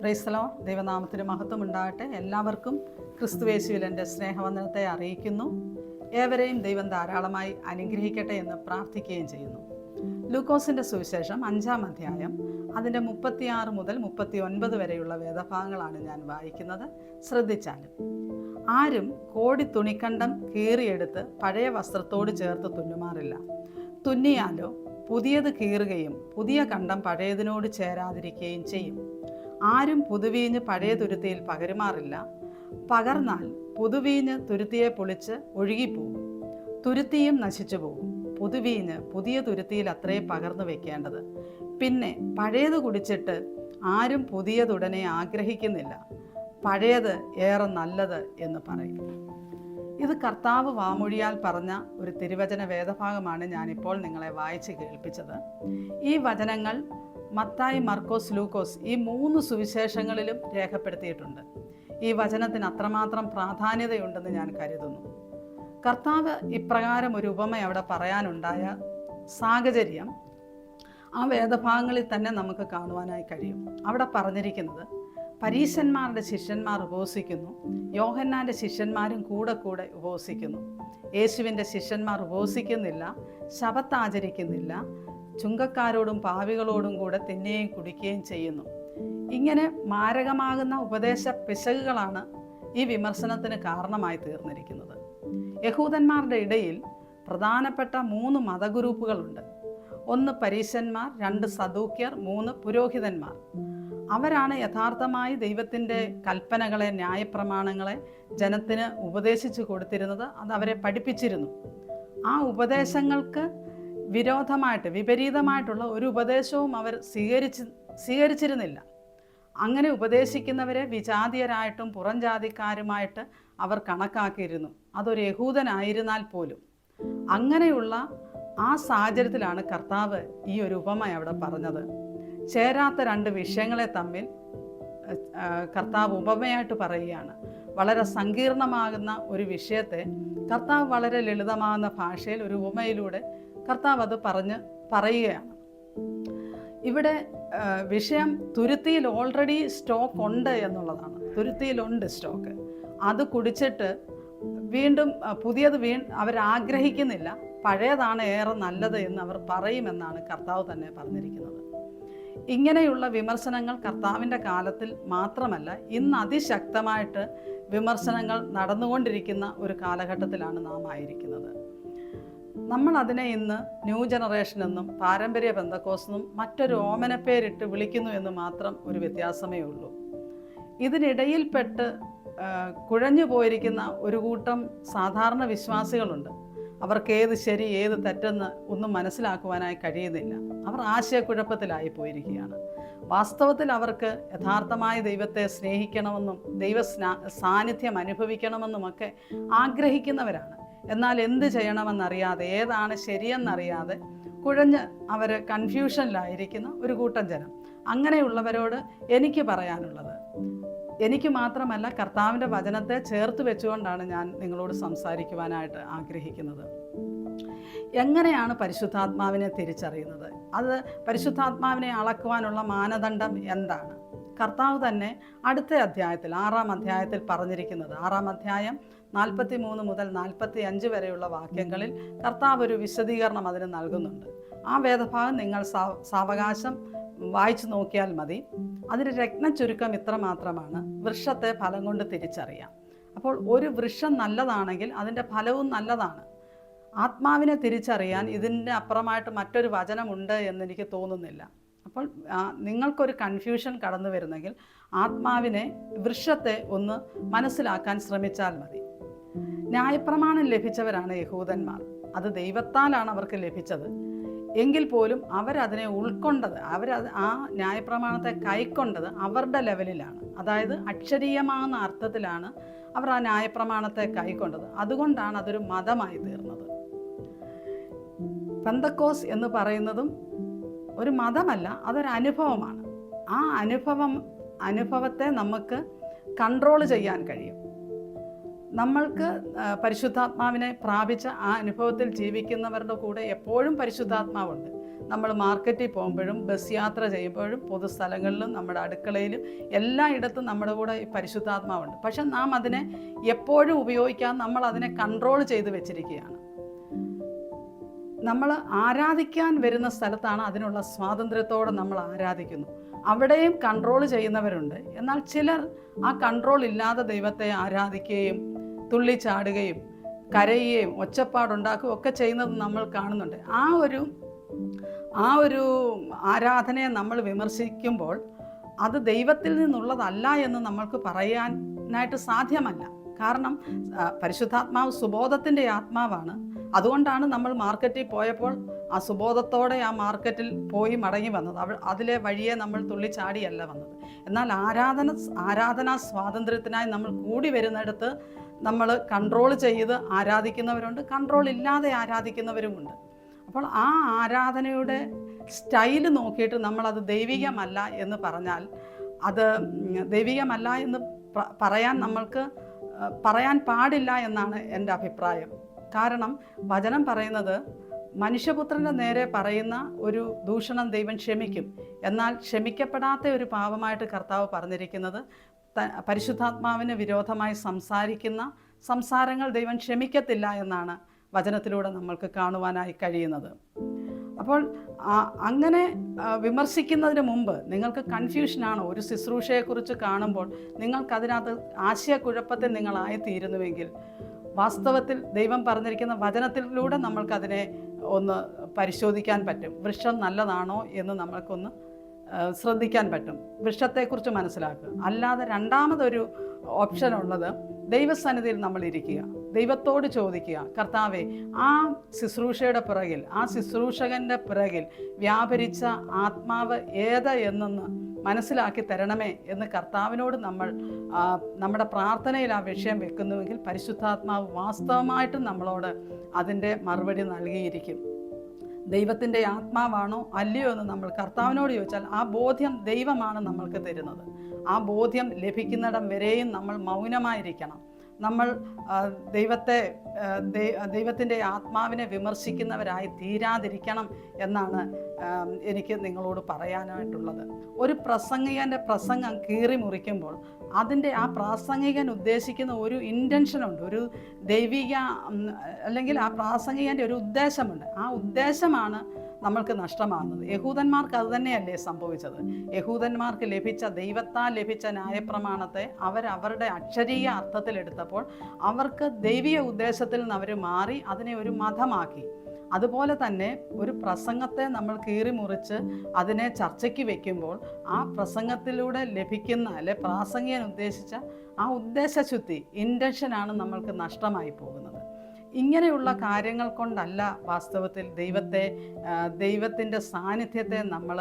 പ്രൈസ്തലോ ദൈവനാമത്തിന് മഹത്വം ഉണ്ടാകട്ടെ എല്ലാവർക്കും ക്രിസ്തുവേശുവിൽ എന്റെ സ്നേഹവന്ദനത്തെ അറിയിക്കുന്നു. ഏവരെയും ദൈവം ധാരാളമായി അനുഗ്രഹിക്കട്ടെ എന്ന് പ്രാർത്ഥിക്കുകയും ചെയ്യുന്നു. ലൂക്കോസിന്റെ സുവിശേഷം അഞ്ചാം അധ്യായം അതിന്റെ മുപ്പത്തിയാറ് മുതൽ മുപ്പത്തി ഒൻപത് വരെയുള്ള വേദഭാഗങ്ങളാണ് ഞാൻ വായിക്കുന്നത്. ശ്രദ്ധിച്ചാലും ആരും കോടി തുണിക്കണ്ടം കീറിയെടുത്ത് പഴയ വസ്ത്രത്തോട് ചേർത്ത് തുന്നുമാറില്ല. തുന്നിയാലോ പുതിയത് കീറുകയും പുതിയ കണ്ടം പഴയതിനോട് ചേരാതിരിക്കുകയും ചെയ്യും. ആരും പുതുവീഞ്ഞ് പഴയ തുരുത്തിയിൽ പകരുമാറില്ല. പകർന്നാൽ പുതുവീഞ്ഞ് തുരുത്തിയെ പൊളിച്ച് ഒഴുകിപ്പോകും. തുരുത്തിയും നശിച്ചു പോകും. പുതുവീഞ്ഞ് പുതിയ തുരുത്തിയിൽ അത്രേ പകർന്നു വെക്കേണ്ടത്. പിന്നെ പഴയത് കുടിച്ചിട്ട് ആരും പുതിയതുടനെ ആഗ്രഹിക്കുന്നില്ല. പഴയത് ഏറെ നല്ലത് എന്ന് പറയും. ഇത് കർത്താവ് വാമൊഴിയാൽ പറഞ്ഞ ഒരു തിരുവചന വേദഭാഗമാണ് ഞാനിപ്പോൾ നിങ്ങളെ വായിച്ച് കേൾപ്പിച്ചത്. ഈ വചനങ്ങൾ മത്തായി മർക്കോസ് ലൂക്കോസ് ഈ മൂന്ന് സുവിശേഷങ്ങളിലും രേഖപ്പെടുത്തിയിട്ടുണ്ട്. ഈ വചനത്തിന് അത്രമാത്രം പ്രാധാന്യതയുണ്ടെന്ന് ഞാൻ കരുതുന്നു. കർത്താവ് ഇപ്രകാരം ഒരു ഉപമ അവിടെ പറയാനുണ്ടായ സാഹചര്യം ആ വേദഭാഗങ്ങളിൽ തന്നെ നമുക്ക് കാണുവാനായി കഴിയും. അവിടെ പറഞ്ഞിരിക്കുന്നത് പരീശന്മാരുടെ ശിഷ്യന്മാർ ഉപവസിക്കുന്നു യോഹന്നാന്റെ ശിഷ്യന്മാരും കൂടെ കൂടെ ഉപവസിക്കുന്നു. യേശുവിന്റെ ശിഷ്യന്മാർ ഉപവസിക്കുന്നില്ല ശബത്ത് ആചരിക്കുന്നില്ല ചുങ്കക്കാരോടും പാവികളോടും കൂടെ തിന്നുകയും കുടിക്കുകയും ചെയ്യുന്നു. ഇങ്ങനെ മാരകമാകുന്ന ഉപദേശ പിശകുകളാണ് ഈ വിമർശനത്തിന് കാരണമായി തീർന്നിരിക്കുന്നത്. യഹൂദന്മാരുടെ ഇടയിൽ പ്രധാനപ്പെട്ട മൂന്ന് മതഗ്രൂപ്പുകളുണ്ട്. ഒന്ന് പരീശന്മാർ രണ്ട് സദൂക്യർ മൂന്ന് പുരോഹിതന്മാർ. അവരാണ് യഥാർത്ഥമായി ദൈവത്തിന്റെ കൽപ്പനകളെ ന്യായപ്രമാണങ്ങളെ ജനത്തിന് ഉപദേശിച്ചു കൊടുത്തിരുന്നത് അത് അവരെ പഠിപ്പിച്ചിരുന്നു. ആ ഉപദേശങ്ങൾക്ക് വിരോധമായിട്ട് വിപരീതമായിട്ടുള്ള ഒരു ഉപദേശവും അവർ സ്വീകരിച്ച് സ്വീകരിച്ചിരുന്നില്ല. അങ്ങനെ ഉപദേശിക്കുന്നവരെ വിജാതീയരായിട്ടും പുറം ജാതിക്കാരുമായിട്ട് അവർ കണക്കാക്കിയിരുന്നു. അതൊരു യഹൂദനായിരുന്നാൽ പോലും. അങ്ങനെയുള്ള ആ സാഹചര്യത്തിലാണ് കർത്താവ് ഈ ഒരു ഉപമ അവിടെ പറഞ്ഞത്. ചേരാത്ത രണ്ട് വിഷയങ്ങളെ തമ്മിൽ കർത്താവ് ഉപമയായിട്ട് പറയുകയാണ്. വളരെ സങ്കീർണമാകുന്ന ഒരു വിഷയത്തെ കർത്താവ് വളരെ ലളിതമാകുന്ന ഭാഷയിൽ ഒരു ഉപമയിലൂടെ കർത്താവ് അത് പറഞ്ഞ് പറയുകയാണ്. ഇവിടെ വിഷയം തുരുത്തിയിൽ ഓൾറെഡി സ്റ്റോക്ക് ഉണ്ട് എന്നുള്ളതാണ്. തുരുത്തിയിലുണ്ട് സ്റ്റോക്ക് അത് കുടിച്ചിട്ട് വീണ്ടും പുതിയത് വീ അവരാഗ്രഹിക്കുന്നില്ല പഴയതാണ് ഏറെ നല്ലത് എന്ന് അവർ പറയുമെന്നാണ് കർത്താവ് തന്നെ പറഞ്ഞിരിക്കുന്നത്. ഇങ്ങനെയുള്ള വിമർശനങ്ങൾ കർത്താവിന്റെ കാലത്തിൽ മാത്രമല്ല ഇന്ന് അതിശക്തമായിട്ട് വിമർശനങ്ങൾ നടന്നുകൊണ്ടിരിക്കുന്ന ഒരു കാലഘട്ടത്തിലാണ് നാം ആയിരിക്കുന്നത്. നമ്മൾ അതിനെ ഇന്ന് ന്യൂ ജനറേഷൻ എന്നും പാരമ്പര്യ ബന്ധക്കോസെന്നും മറ്റൊരു ഓമനപ്പേരിട്ട് വിളിക്കുന്നു എന്ന് മാത്രം ഒരു വ്യത്യാസമേ ഉള്ളൂ. ഇതിനിടയിൽപ്പെട്ട് കുഴഞ്ഞു പോയിരിക്കുന്ന ഒരു കൂട്ടം സാധാരണ വിശ്വാസികളുണ്ട്. അവർക്ക് ഏത് ശരി ഏത് തെറ്റെന്ന് ഒന്നും മനസ്സിലാക്കുവാനായി കഴിയുന്നില്ല. അവർ ആശയക്കുഴപ്പത്തിലായി പോയിരിക്കുകയാണ്. വാസ്തവത്തിൽ അവർക്ക് യഥാർത്ഥമായ ദൈവത്തെ സ്നേഹിക്കണമെന്നും ദൈവ സ്നാ സാന്നിധ്യം അനുഭവിക്കണമെന്നുമൊക്കെ ആഗ്രഹിക്കുന്നവരാണ്. എന്നാൽ എന്ത് ചെയ്യണമെന്നറിയാതെ ഏതാണ് ശരിയെന്നറിയാതെ കുഴഞ്ഞ് അവർ കൺഫ്യൂഷനിലായിരിക്കുന്ന ഒരു കൂട്ടം ജനം. അങ്ങനെയുള്ളവരോട് എനിക്ക് പറയാനുള്ളത് എനിക്ക് മാത്രമല്ല കർത്താവിന്റെ വചനത്തെ ചേർത്ത് വെച്ചുകൊണ്ടാണ് ഞാൻ നിങ്ങളോട് സംസാരിക്കുവാനായിട്ട് ആഗ്രഹിക്കുന്നത്. എങ്ങനെയാണ് പരിശുദ്ധാത്മാവിനെ തിരിച്ചറിയുന്നത്? അത് പരിശുദ്ധാത്മാവിനെ അളക്കുവാനുള്ള മാനദണ്ഡം എന്താണ്? കർത്താവ് തന്നെ അടുത്ത അധ്യായത്തിൽ ആറാം അധ്യായത്തിൽ പറഞ്ഞിരിക്കുന്നത് ആറാം അധ്യായം നാൽപ്പത്തി മൂന്ന് മുതൽ നാൽപ്പത്തി അഞ്ച് വരെയുള്ള വാക്യങ്ങളിൽ കർത്താവ് ഒരു വിശദീകരണം അതിന് നൽകുന്നുണ്ട്. ആ വേദഭാഗം നിങ്ങൾ സാവകാശം വായിച്ചു നോക്കിയാൽ മതി. അതിന് രത്ന ചുരുക്കം ഇത്ര മാത്രമാണ്. വൃക്ഷത്തെ ഫലം കൊണ്ട് തിരിച്ചറിയാം. അപ്പോൾ ഒരു വൃക്ഷം നല്ലതാണെങ്കിൽ അതിന്റെ ഫലവും നല്ലതാണ്. ആത്മാവിനെ തിരിച്ചറിയാൻ ഇതിന്റെ അപ്പുറമായിട്ട് മറ്റൊരു വചനമുണ്ട് എന്നെനിക്ക് തോന്നുന്നില്ല. അപ്പോൾ നിങ്ങൾക്കൊരു കൺഫ്യൂഷൻ കടന്നു വരുന്നെങ്കിൽ ആത്മാവിനെ വൃക്ഷത്തെ ഒന്ന് മനസ്സിലാക്കാൻ ശ്രമിച്ചാൽ മതി. ന്യായപ്രമാണം ലഭിച്ചവരാണ് യഹൂദന്മാർ. അത് ദൈവത്താലാണ് അവർക്ക് ലഭിച്ചത്. എങ്കിൽ പോലും അവരതിനെ ഉൾക്കൊണ്ടത് അവരത് ആ ന്യായപ്രമാണത്തെ കൈക്കൊണ്ടത് അവരുടെ ലെവലിലാണ്. അതായത് അക്ഷരീയമാകുന്ന അർത്ഥത്തിലാണ് അവർ ആ ന്യായപ്രമാണത്തെ കൈക്കൊണ്ടത്. അതുകൊണ്ടാണ് അതൊരു മതമായി തീർന്നത്. പെന്തക്കോസ് എന്ന് പറയുന്നതും ഒരു മതമല്ല അതൊരു അനുഭവമാണ്. ആ അനുഭവം അനുഭവത്തെ നമുക്ക് കൺട്രോൾ ചെയ്യാൻ കഴിയും. നമ്മൾക്ക് പരിശുദ്ധാത്മാവിനെ പ്രാപിച്ച ആ അനുഭവത്തിൽ ജീവിക്കുന്നവരുടെ കൂടെ എപ്പോഴും പരിശുദ്ധാത്മാവുണ്ട്. നമ്മൾ മാർക്കറ്റിൽ പോകുമ്പോഴും ബസ് യാത്ര ചെയ്യുമ്പോഴും പൊതുസ്ഥലങ്ങളിലും നമ്മുടെ അടുക്കളയിലും എല്ലായിടത്തും നമ്മുടെ കൂടെ ഈ പരിശുദ്ധാത്മാവുണ്ട്. പക്ഷെ നാം അതിനെ എപ്പോഴും ഉപയോഗിക്കാൻ നമ്മൾ അതിനെ കൺട്രോൾ ചെയ്ത് വെച്ചിരിക്കുകയാണ്. നമ്മൾ ആരാധിക്കാൻ വരുന്ന സ്ഥലത്താണ് അതിനുള്ള സ്വാതന്ത്ര്യത്തോടെ നമ്മൾ ആരാധിക്കുന്നു. അവിടെയും കൺട്രോൾ ചെയ്യുന്നവരുണ്ട്. എന്നാൽ ചിലർ ആ കൺട്രോൾ ഇല്ലാതെ ദൈവത്തെ ആരാധിക്കുകയും തുള്ളിച്ചാടുകയും കരയുകയും ഒച്ചപ്പാടുണ്ടാക്കുകയും ഒക്കെ ചെയ്യുന്നത് നമ്മൾ കാണുന്നുണ്ട്. ആ ഒരു ആ ഒരു ആരാധനയെ നമ്മൾ വിമർശിക്കുമ്പോൾ അത് ദൈവത്തിൽ നിന്നുള്ളതല്ല എന്ന് നമ്മൾക്ക് പറയാനായിട്ട് സാധ്യമല്ല. കാരണം പരിശുദ്ധാത്മാവ് സുബോധത്തിന്റെ ആത്മാവാണ്. അതുകൊണ്ടാണ് നമ്മൾ മാർക്കറ്റിൽ പോയപ്പോൾ ആ സുബോധത്തോടെ ആ മാർക്കറ്റിൽ പോയി മടങ്ങി വന്നത്. അവൾ അതിലെ വഴിയെ നമ്മൾ തുള്ളിച്ചാടിയല്ല വന്നത്. എന്നാൽ ആരാധന ആരാധനാ സ്വാതന്ത്ര്യത്തിനായി നമ്മൾ കൂടി വരുന്നിടത്ത് നമ്മൾ കൺട്രോൾ ചെയ്ത് ആരാധിക്കുന്നവരുണ്ട് കൺട്രോൾ ഇല്ലാതെ ആരാധിക്കുന്നവരുമുണ്ട്. അപ്പോൾ ആ ആരാധനയുടെ സ്റ്റൈൽ നോക്കിയിട്ട് നമ്മളത് ദൈവികമല്ല എന്ന് പറഞ്ഞാൽ അത് ദൈവികമല്ല എന്ന് പറയാൻ നമ്മൾക്ക് പറയാൻ പാടില്ല എന്നാണ് എന്റെ അഭിപ്രായം. കാരണം വചനം പറയുന്നത് മനുഷ്യപുത്രന്റെ നേരെ പറയുന്ന ഒരു ദൂഷണം ദൈവം ക്ഷമിക്കും. എന്നാൽ ക്ഷമിക്കപ്പെടാത്ത ഒരു പാപമായിട്ട് കർത്താവ് പറഞ്ഞിരിക്കുന്നത് പരിശുദ്ധാത്മാവിന് വിരോധമായി സംസാരിക്കുന്ന സംസാരങ്ങൾ ദൈവം ക്ഷമിക്കത്തില്ല എന്നാണ് വചനത്തിലൂടെ നമ്മൾക്ക് കാണുവാനായി കഴിയുന്നത്. അപ്പോൾ അങ്ങനെ വിമർശിക്കുന്നതിന് മുമ്പ് നിങ്ങൾക്ക് കൺഫ്യൂഷനാണോ ഒരു ശുശ്രൂഷയെക്കുറിച്ച് കാണുമ്പോൾ നിങ്ങൾക്കതിനകത്ത് ആശയക്കുഴപ്പത്തിൽ നിങ്ങളായിത്തീരുന്നുവെങ്കിൽ വാസ്തവത്തിൽ ദൈവം പറഞ്ഞിരിക്കുന്ന വചനത്തിലൂടെ നമ്മൾക്കതിനെ ഒന്ന് പരിശോധിക്കാൻ പറ്റും. വൃക്ഷം നല്ലതാണോ എന്ന് നമ്മൾക്കൊന്ന് ശ്രദ്ധിക്കാൻ പറ്റും. വൃക്ഷത്തെക്കുറിച്ച് മനസ്സിലാക്കുക. അല്ലാതെ രണ്ടാമതൊരു ഓപ്ഷൻ ഉള്ളത് ദൈവസന്നിധിയിൽ നമ്മൾ ഇരിക്കുക. ദൈവത്തോട് ചോദിക്കുക കർത്താവെ ആ ശുശ്രൂഷയുടെ പിറകിൽ ആ ശുശ്രൂഷകന്റെ പിറകിൽ വ്യാപരിച്ച ആത്മാവ് ഏത് എന്നൊന്ന് മനസ്സിലാക്കി തരണമേ എന്ന് കർത്താവിനോട് നമ്മൾ നമ്മുടെ പ്രാർത്ഥനയിൽ ആ വിഷയം വെക്കുന്നുവെങ്കിൽ പരിശുദ്ധാത്മാവ് വാസ്തവമായിട്ടും നമ്മളോട് അതിന്റെ മറുപടി നൽകിയിരിക്കും. ദൈവത്തിന്റെ ആത്മാവാണോ അല്ലയോ എന്ന് നമ്മൾ കർത്താവിനോട് ചോദിച്ചാൽ ആ ബോധ്യം ദൈവമാണ് നമ്മൾക്ക് തരുന്നത്. ആ ബോധ്യം ലഭിക്കുന്നിടം വരെയും നമ്മൾ മൗനമായിരിക്കണം. നമ്മൾ ദൈവത്തെ ദൈവത്തിന്റെ ആത്മാവിനെ വിമർശിക്കുന്നവരായി തീരാതിരിക്കണം എന്നാണ് എനിക്ക് നിങ്ങളോട് പറയാനായിട്ടുള്ളത്. ഒരു പ്രസംഗികന്റെ പ്രസംഗം കീറി മുറിക്കുമ്പോൾ അതിന്റെ ആ പ്രാസംഗികൻ ഉദ്ദേശിക്കുന്ന ഒരു ഇന്റൻഷനുണ്ട് ഒരു ദൈവിക അല്ലെങ്കിൽ ആ പ്രാസംഗികന്റെ ഒരു ഉദ്ദേശമുണ്ട്. ആ ഉദ്ദേശമാണ് നമ്മൾക്ക് നഷ്ടമാകുന്നത്. യഹൂദന്മാർക്ക് അത് തന്നെയല്ലേ സംഭവിച്ചത്? യഹൂദന്മാർക്ക് ലഭിച്ച ദൈവത്താൽ ലഭിച്ച ന്യായപ്രമാണത്തെ അവരവരുടെ അക്ഷരീയ അർത്ഥത്തിലെടുത്തപ്പോൾ അവർക്ക് ദൈവിക ഉദ്ദേശത്തിൽ നിന്ന് അവർ മാറി അതിനെ ഒരു മതമാക്കി. അതുപോലെ തന്നെ ഒരു പ്രസംഗത്തെ നമ്മൾ കീറി മുറിച്ച് അതിനെ ചർച്ചയ്ക്ക് വെക്കുമ്പോൾ ആ പ്രസംഗത്തിലൂടെ ലഭിക്കുന്ന അല്ലെ പ്രാസംഗികൻ ഉദ്ദേശിച്ച ആ ഉദ്ദേശശുദ്ധി ഇന്റൻഷനാണ് നമ്മൾക്ക് നഷ്ടമായി പോകുന്നത്. ഇങ്ങനെയുള്ള കാര്യങ്ങൾ കൊണ്ടല്ല വാസ്തവത്തിൽ ദൈവത്തെ ദൈവത്തിന്റെ സാന്നിധ്യത്തെ നമ്മൾ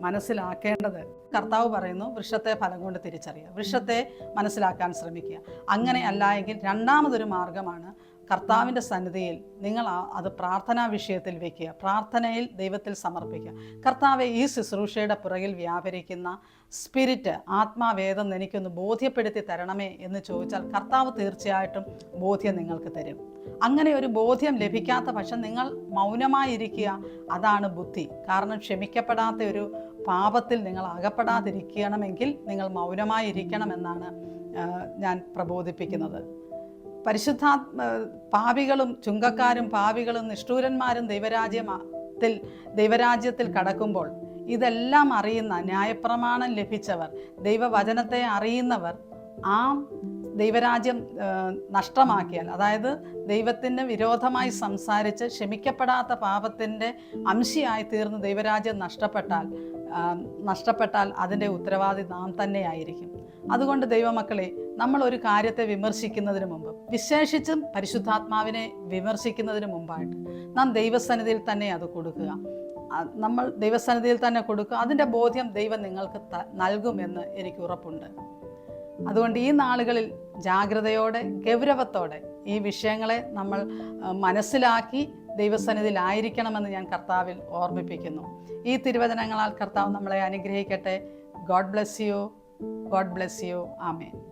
മനസ്സിലാക്കേണ്ടത്. കർത്താവ് പറയുന്നു വൃക്ഷത്തെ ഫലം കൊണ്ട് തിരിച്ചറിയുക വൃക്ഷത്തെ മനസ്സിലാക്കാൻ ശ്രമിക്കുക. അങ്ങനെ അല്ല എങ്കിൽ രണ്ടാമതൊരു മാർഗമാണ് കർത്താവിന്റെ സന്നിധിയിൽ നിങ്ങൾ അത് പ്രാർത്ഥനാ വിഷയത്തിൽ വെക്കുക. പ്രാർത്ഥനയിൽ ദൈവത്തിൽ സമർപ്പിക്കുക. കർത്താവെ ഈ ശുശ്രൂഷയുടെ പുറകിൽ വ്യാപരിക്കുന്ന സ്പിരിറ്റ് ആത്മാവേദം എനിക്കൊന്ന് ബോധ്യപ്പെടുത്തി തരണമേ എന്ന് ചോദിച്ചാൽ കർത്താവ് തീർച്ചയായിട്ടും ബോധ്യം നിങ്ങൾക്ക് തരും. അങ്ങനെ ഒരു ബോധ്യം ലഭിക്കാത്ത പക്ഷം നിങ്ങൾ മൗനമായിരിക്കുക അതാണ് ബുദ്ധി. കാരണം ക്ഷമിക്കപ്പെടാത്ത ഒരു പാപത്തിൽ നിങ്ങൾ അകപ്പെടാതിരിക്കണമെങ്കിൽ നിങ്ങൾ മൗനമായിരിക്കണമെന്നാണ് ഞാൻ പ്രബോധിപ്പിക്കുന്നത്. പരിശുദ്ധാത്മ പാപികളും ചുങ്കക്കാരും പാപികളും നിഷ്ഠൂരന്മാരും ദൈവരാജ്യത്തിൽ ദൈവരാജ്യത്തിൽ കടക്കുമ്പോൾ ഇതെല്ലാം അറിയുന്ന ന്യായപ്രമാണം ലഭിച്ചവർ ദൈവവചനത്തെ അറിയുന്നവർ ആ ദൈവരാജ്യം നഷ്ടമാക്കിയാൽ അതായത് ദൈവത്തിന് വിരോധമായി സംസാരിച്ച് ക്ഷമിക്കപ്പെടാത്ത പാപത്തിന്റെ അംശിയായി തീർന്ന് ദൈവരാജ്യം നഷ്ടപ്പെട്ടാൽ നഷ്ടപ്പെട്ടാൽ അതിന്റെ ഉത്തരവാദി നാം തന്നെയായിരിക്കും. അതുകൊണ്ട് ദൈവമക്കളെ നമ്മൾ ഒരു കാര്യത്തെ വിമർശിക്കുന്നതിന് മുമ്പ് വിശേഷിച്ചും പരിശുദ്ധാത്മാവിനെ വിമർശിക്കുന്നതിന് മുമ്പായിട്ട് നാം ദൈവസന്നിധിയിൽ തന്നെ അത് കൊടുക്കുക. നമ്മൾ ദൈവസന്നിധിയിൽ തന്നെ കൊടുക്കുക. അതിന്റെ ബോധ്യം ദൈവം നിങ്ങൾക്ക് നൽകുമെന്ന് എനിക്ക് ഉറപ്പുണ്ട്. അതുകൊണ്ട് ഈ നാളുകളിൽ ജാഗ്രതയോടെ ഗൗരവത്തോടെ ഈ വിഷയങ്ങളെ നമ്മൾ മനസ്സിലാക്കി ദൈവസന്നിധിയിലായിരിക്കണമെന്ന് ഞാൻ കർത്താവിൽ ഓർമ്മിപ്പിക്കുന്നു. ഈ തിരുവചനങ്ങളാൽ കർത്താവ് നമ്മളെ അനുഗ്രഹിക്കട്ടെ. God bless you. God bless you. Amen.